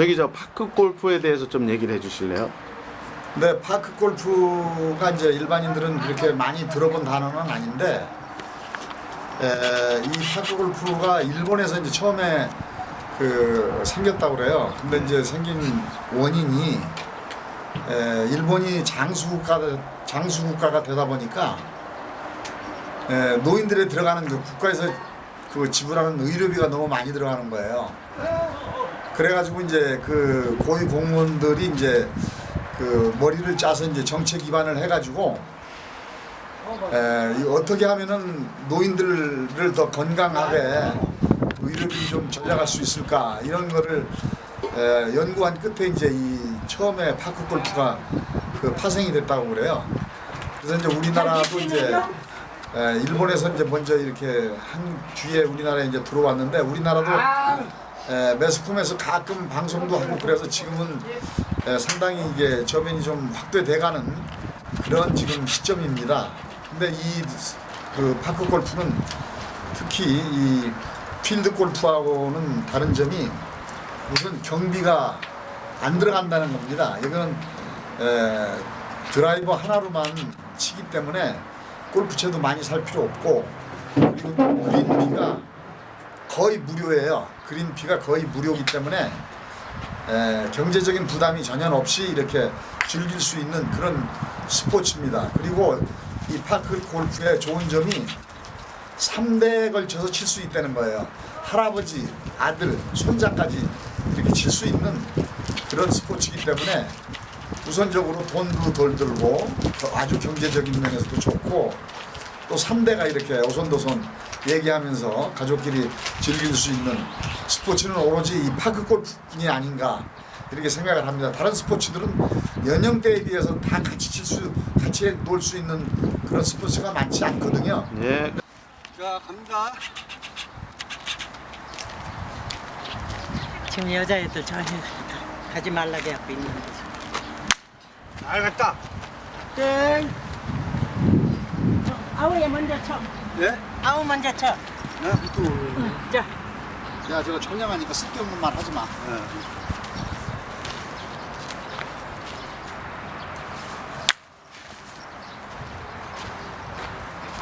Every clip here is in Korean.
저기 저 파크 골프에 대해서 좀 얘기를 해주실래요? 네, 파크 골프가 이제 일반인들은 그렇게 많이 들어본 단어는 아닌데, 에, 이 파크 골프가 일본에서 이제 처음에 그 생겼다고 그래요. 근데 이제 생긴 원인이 에, 일본이 장수국가 장수국가가 되다 보니까 에, 노인들에 들어가는 그 국가에서 그 지불하는 의료비가 너무 많이 들어가는 거예요. 그래가지고 이제 그 고위 공무원들이 이제 그 머리를 짜서 이제 정책 기반을 해가지고 에, 이 어떻게 하면은 노인들을 더 건강하게 의료비 좀 절약할 수 있을까 이런 거를 에, 연구한 끝에 이제 이 처음에 파크 골프가 그 파생이 됐다고 그래요. 그래서 이제 우리나라도 이제 에, 일본에서 이제 먼저 이렇게 한 뒤에 우리나라에 이제 들어왔는데 우리나라도 에, 매스컴에서 가끔 방송도 하고 그래서 지금은 에, 상당히 이게 저변이 좀 확대돼가는 그런 지금 시점입니다. 근데 이 그 파크 골프는 특히 이 필드 골프하고는 다른 점이 우선 경비가 안 들어간다는 겁니다. 이거는 에, 드라이버 하나로만 치기 때문에 골프채도 많이 살 필요 없고 그리고 또 그린피가 거의 무료예요. 그린피가 거의 무료이기 때문에 에, 경제적인 부담이 전혀 없이 이렇게 즐길 수 있는 그런 스포츠입니다. 그리고 이 파크 골프의 좋은 점이 3대에 걸쳐서 칠 수 있다는 거예요. 할아버지, 아들, 손자까지 이렇게 칠 수 있는 그런 스포츠이기 때문에 우선적으로 돈도 덜 들고 더 아주 경제적인 면에서도 좋고 또 3대가 이렇게 오손도손 얘기하면서 가족끼리 즐길 수 있는 스포츠는 오로지 이 파크 골프뿐이 아닌가 이렇게 생각을 합니다. 다른 스포츠들은 연령대에 비해서 다 같이 칠 수, 같이 놀 수 있는 그런 스포츠가 많지 않거든요. 예. 자 갑니다. 지금 여자애들 전혀 가지 말라고 하고 있는 거지. 잘 갔다. 땡. 아우야 먼저 쳐. 네? 아우 먼저 쳐. 나 밑으로. 자, 야, 저거 청량하니까 쓸데없는 말 하지 마. 네.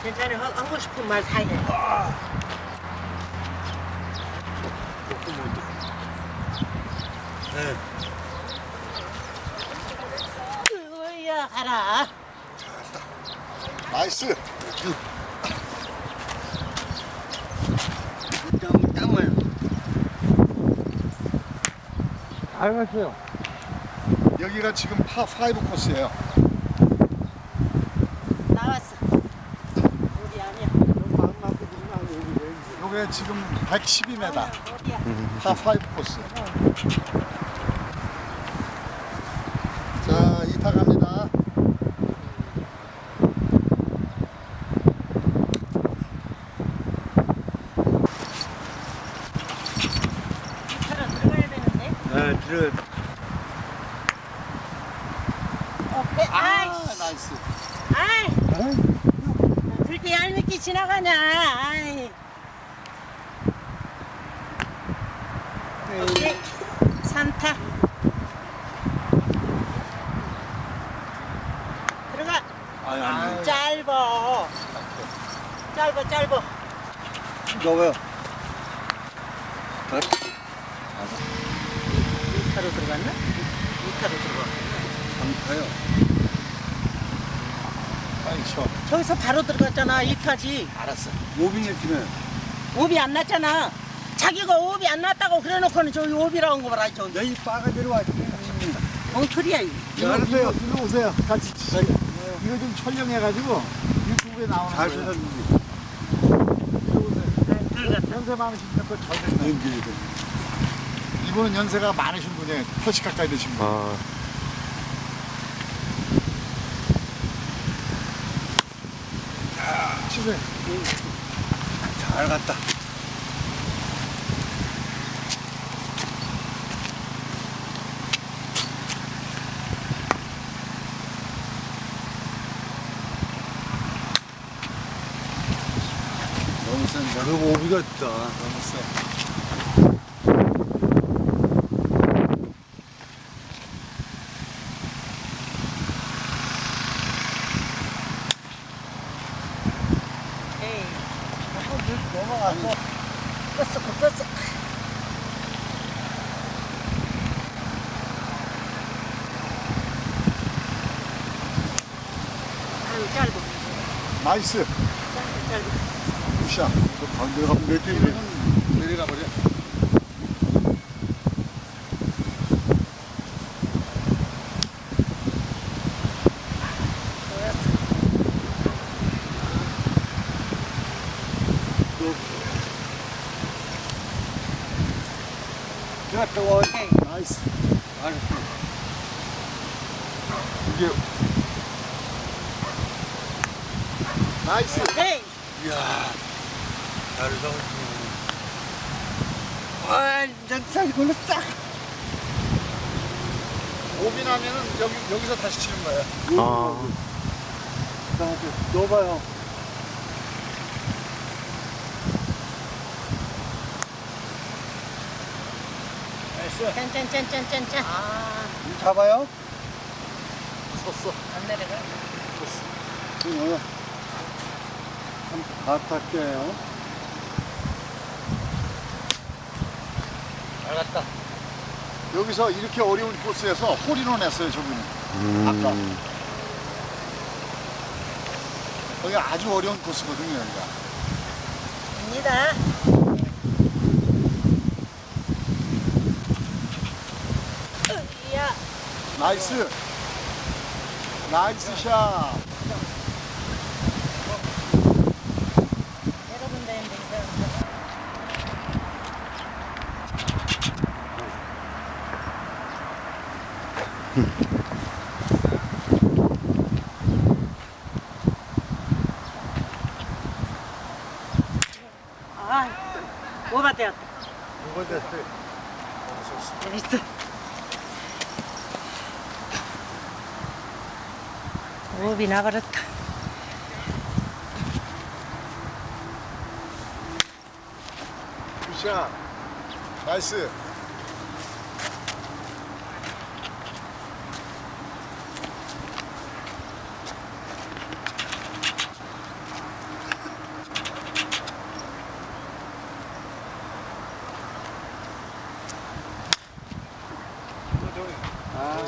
괜찮아. 하- 하고 싶은 말 다 해. 네. 으야 가라. 나이스. 땀 알겠어요. 여기가 지금 파5 코스예요. 나왔어. 우리 아니야. 요게 지금 112m 어디야? 파5 코스. 자, 2타 갑니다. 차로 들어가야 되는데. 네, 들어. 오케이. 아이, 나이스. 아이. 그렇게 얄밉게 지나가냐. 아이. 오케이. 산타. 들어가. 아니 아니. 짧어. 짧어, 짧어. 이거 왜 요? 이타로 들어갔나? 이타로 들어가. 안 가요. 빨리 쳐. 저기서 바로 들어갔잖아. 이타지. 알았어. 모빙했지만 오비 안 났잖아. 자기가 오비 안 났다고 그래놓고는 저기 오비라고 한 거 봐라. 저기 여기 빠가 내려와. 엉터리야. 이거. 네, 알았어요. 일로 오세요. 같이 치세요. 이거 좀 촬영해가지고 유튜브에 나오는 잘 거예요. 찾았는데. 들어갔다. 연세 많으신 분잘 됐네. 이분은 연세가 많으신 분이에요. 80 가까이 되신 분. 아, 치세요. 잘 갔다. 너무 센데. 그 오비가 있다. 너무 세. 넘어갔어. 껐어 껐어 아유 또 와. 나이스. 알았어. 이게 나이스. 네 이야, 잘해서. 완전 잘 걸렸다. 오비 나면은 여기 여기서 다시 치는 거예요. 아, 넣어봐요. 짠짠짠짠짠짠 아안 잡아요. 섰어. 내려가 이거 다 탈게요. 알았다. 여기서 이렇게 어려운 코스에서 홀인원 했어요, 저분이. 아까. 음, 여기 아주 어려운 코스거든요, 여기가. 갑니다 으야 나이스. 나이스 샷. 여러분 되는데 이거 아, 뭐가 되었다. 뭐가 됐어요? 재밌어. 호흡이 나버렸다. 굿샷. 나이스.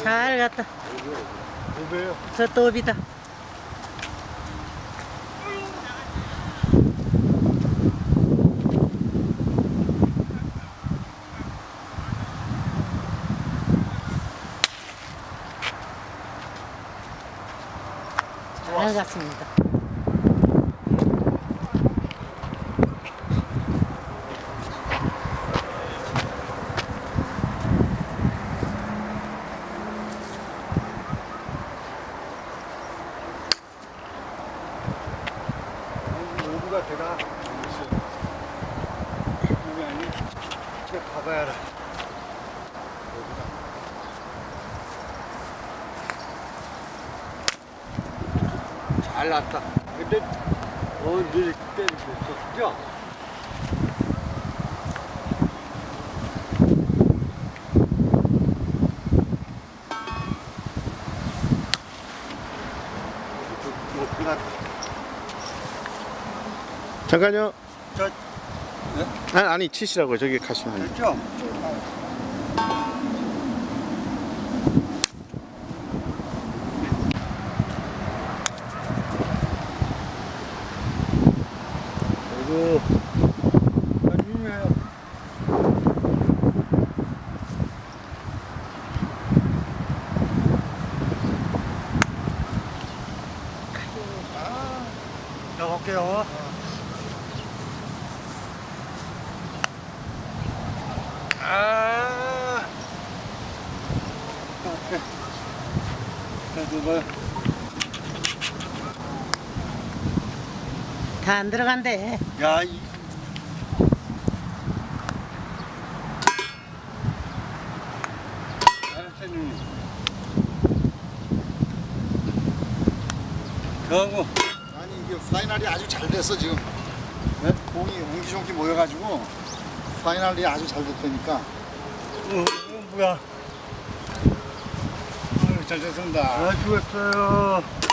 잘 갔다. 오배요. 저또 호흡이다. 잘 갔습니다. 오브가 되나? 오브 아니? 그래 가봐야 알아. 잘 났다. 근데 어 느리 때리고 났다. 잠깐요. 저, 아니, 아니 치시라고요. 저기 가시면. 안 돼요. 됐죠? 그리고 아니에요. 나갈게요. 아. 오케이. 자, 누가요? 다안 들어간대. 야, 이. 이게 파이널이 아주 잘 됐어 지금. 네? 공이 옹기종기 모여가지고 파이널이 아주 잘 됐다니까. 어, 어, 뭐야? 잘 됐습니다. 아, 죽었어요.